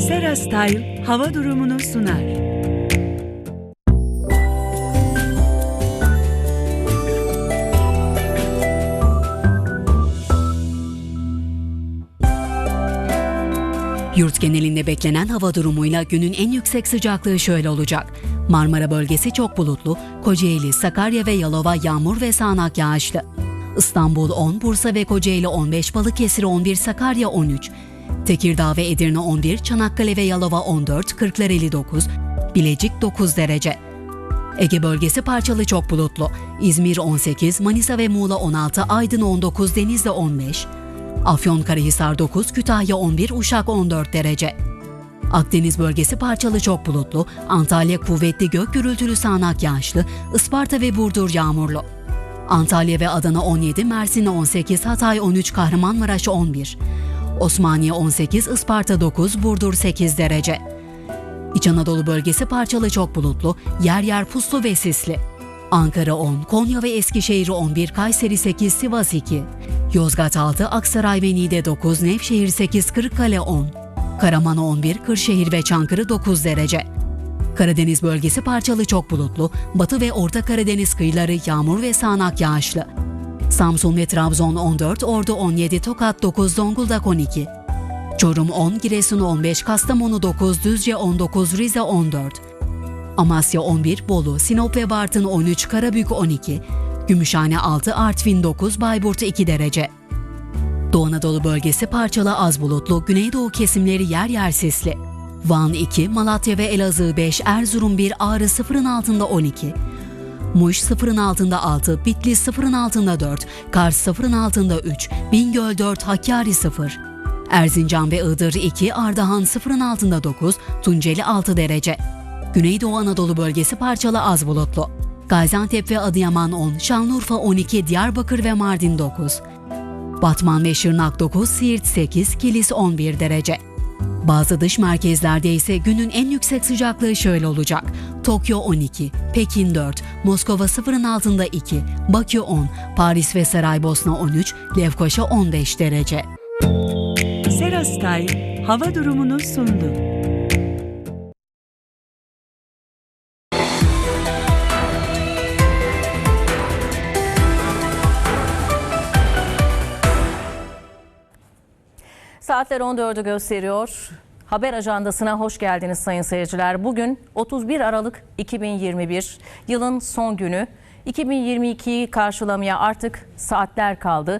Sera Style hava durumunu sunar. Yurt genelinde beklenen hava durumuyla günün en yüksek sıcaklığı şöyle olacak. Marmara bölgesi çok bulutlu, Kocaeli, Sakarya ve Yalova yağmur ve sağanak yağışlı. İstanbul 10, Bursa ve Kocaeli 15, Balıkesir 11, Sakarya 13, Tekirdağ ve Edirne 11, Çanakkale ve Yalova 14, Kırklareli 9, Bilecik 9 derece. Ege bölgesi parçalı çok bulutlu. İzmir 18, Manisa ve Muğla 16, Aydın 19, Denizli 15, Afyonkarahisar 9, Kütahya 11, Uşak 14 derece. Akdeniz bölgesi parçalı çok bulutlu, Antalya kuvvetli gök gürültülü sağanak yağışlı, Isparta ve Burdur yağmurlu. Antalya ve Adana 17, Mersin 18, Hatay 13, Kahramanmaraş 11. Osmaniye 18, Isparta 9, Burdur 8 derece. İç Anadolu bölgesi parçalı çok bulutlu, yer yer puslu ve sisli. Ankara 10, Konya ve Eskişehir 11, Kayseri 8, Sivas 2. Yozgat 6, Aksaray ve Niğde 9, Nevşehir 8, Kırıkkale 10. Karaman 11, Kırşehir ve Çankırı 9 derece. Karadeniz bölgesi parçalı çok bulutlu, Batı ve Orta Karadeniz kıyıları yağmur ve sağanak yağışlı. Samsun ve Trabzon 14, Ordu 17, Tokat 9, Zonguldak 12. Çorum 10, Giresun 15, Kastamonu 9, Düzce 19, Rize 14. Amasya 11, Bolu, Sinop ve Bartın 13, Karabük 12. Gümüşhane 6, Artvin 9, Bayburt 2 derece. Doğu Anadolu bölgesi parçalı az bulutlu, Güneydoğu kesimleri yer yer sisli. Van 2, Malatya ve Elazığ 5, Erzurum 1, Ağrı sıfırın altında 12. Muş sıfırın altında 6, Bitlis sıfırın altında 4, Kars sıfırın altında 3, Bingöl 4, Hakkari 0. Erzincan ve Iğdır 2, Ardahan sıfırın altında 9, Tunceli 6 derece. Güneydoğu Anadolu bölgesi parçalı az bulutlu. Gaziantep ve Adıyaman 10, Şanlıurfa 12, Diyarbakır ve Mardin 9. Batman ve Şırnak 9, Siirt 8, Kilis 11 derece. Bazı dış merkezlerde ise günün en yüksek sıcaklığı şöyle olacak. Tokyo 12, Pekin 4, Moskova sıfırın altında 2, Bakü 10, Paris ve Saraybosna 13, Lefkoşa 15 derece. Sera Style hava durumunu sundu. Saatler 14'ü gösteriyor. Haber ajandasına hoş geldiniz sayın seyirciler. Bugün 31 Aralık 2021 yılın son günü. 2022'yi karşılamaya artık saatler kaldı.